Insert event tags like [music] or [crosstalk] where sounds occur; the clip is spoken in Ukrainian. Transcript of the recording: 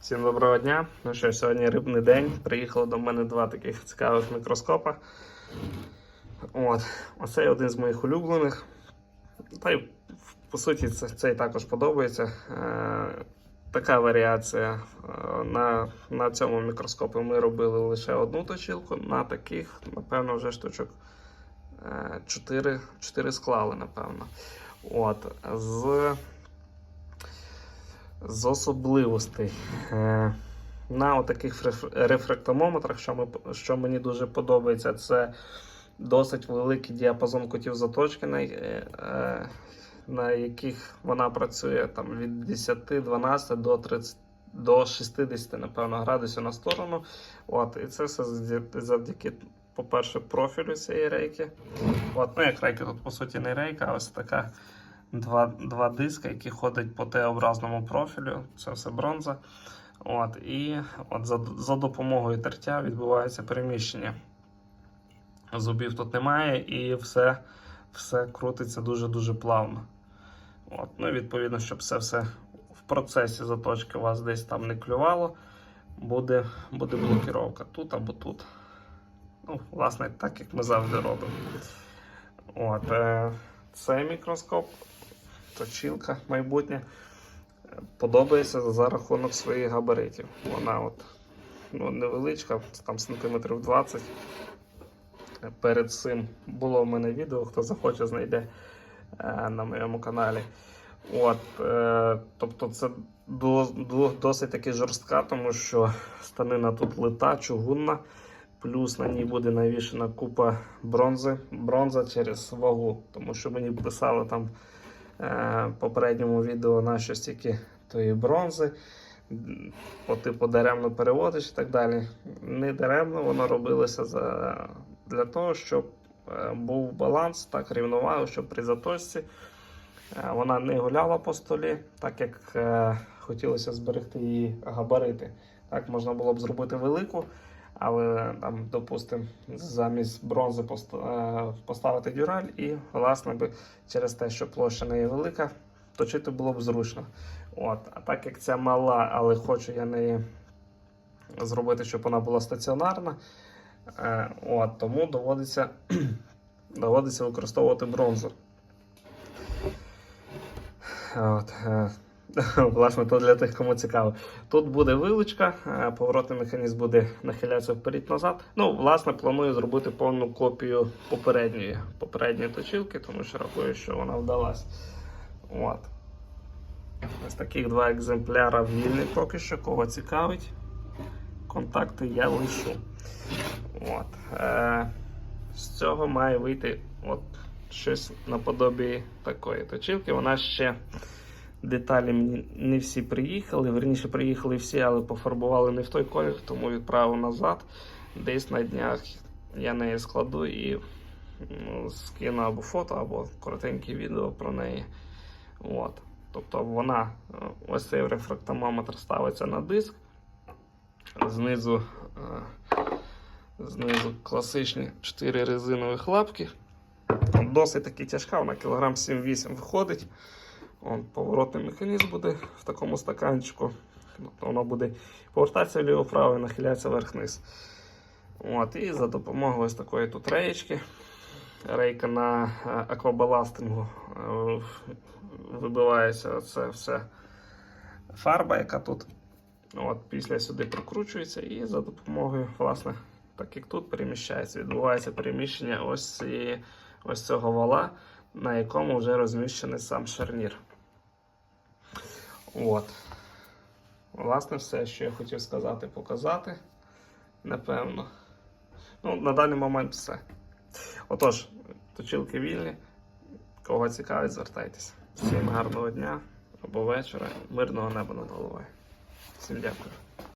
Всім доброго дня. Ну що, сьогодні рибний день. Приїхало до мене два таких цікавих мікроскопа. От. Оцей один з моїх улюблених. Та й по суті це, цей також подобається. Е, така варіація. Е, на, на цьому мікроскопі ми робили лише одну точилку, на таких, напевно, вже штучок 4, 4 склали, напевно. От. З з особливостей. Е, На таких рефрактомометрах, що, ми, що мені дуже подобається, це досить великий діапазон кутів заточки, на, е, е, на яких вона працює там, від 10-12 до 30. До 60, напевно, градусів на сторону. От, І це все завдяки, по-перше, профілю цієї рейки. От, ну, як рейки, тут, по суті, не рейка, а ось така два два диски, які ходять по Т-образному профілю. Це все бронза. От, І от за за допомогою тертя відбувається переміщення. Зубів тут немає, і все все крутиться дуже-дуже плавно. От, ну, Відповідно, щоб все все в процесі заточки у вас десь там не клювало, буде буде блокіровка тут або тут. Ну, Власне, так як ми завжди робимо. От, е, Цей мікроскоп точилка майбутня подобається за рахунок своїх габаритів. Вона от, ну, невеличка, там сантиметрів 20. Перед цим було в мене відео, хто захоче, знайде е, на моєму каналі. От, е, Тобто це до, до, досить таки жорстка, тому що станина тут лита, чугунна, плюс на ній буде навішена купа бронзи, бронза через вагу, тому що мені писали там е, попередньому відео на що стільки тої бронзи, по типу даремно переводиш і так далі. Не даремно воно робилося за, для того, щоб е, був баланс, так рівновагу, щоб при заточці е, вона не гуляла по столі, так як е, хотілося зберегти її габарити. Так можна було б зробити велику. Але там, допустимо, замість бронзи е, поставити дюраль, і, власне, би через те, що площа не є велика, точити було б зручно. От. А так як ця мала, але хочу я неї зробити, щоб вона була стаціонарна, е, от, тому доводиться [clears throat] доводиться використовувати бронзу. От. [laughs] Власне, то для тих, кому цікаво. Тут буде вилучка, е, поворотний механізм буде нахилятися вперед-назад. Ну, власне, планую зробити повну копію попередньої попередньої точилки, тому що рахую, що вона вдалась. От. Ось таких два екземпляра вільні поки що, кого цікавить. Контакти я лишу. От. Е, З цього має вийти от щось наподобі такої точилки. Вона ще. Деталі мені не всі приїхали. Верніше приїхали всі, але пофарбували не в той колір, тому відправив назад. Десь на днях я неї складу і ну, скину або фото, або коротеньке відео про неї. От. Тобто вона, ось цей рефрактомометр ставиться на диск. Знизу е, знизу класичні 4 резинових лапки. Досить таки тяжка, вона кілограм 7-8 виходить. Он, Поворотний механізм буде в такому стаканчику. Тобто воно буде повертатися вліво-право і нахилятися вверх-вниз. От, І за допомогою ось такої тут реєчки. Рейка на е, аквабаластингу е, вибивається це все фарба, яка тут От, після сюди прокручується, і за допомогою, власне, так як тут переміщається, відбувається переміщення ось, ось цього вала, на якому вже розміщений сам шарнір. От. Власне, все, що я хотів сказати, показати. Напевно. Ну, на даний момент все. Отож, точилки вільні. Кого цікавить, звертайтеся. Всім гарного дня або вечора, мирного неба над головою. Всім дякую.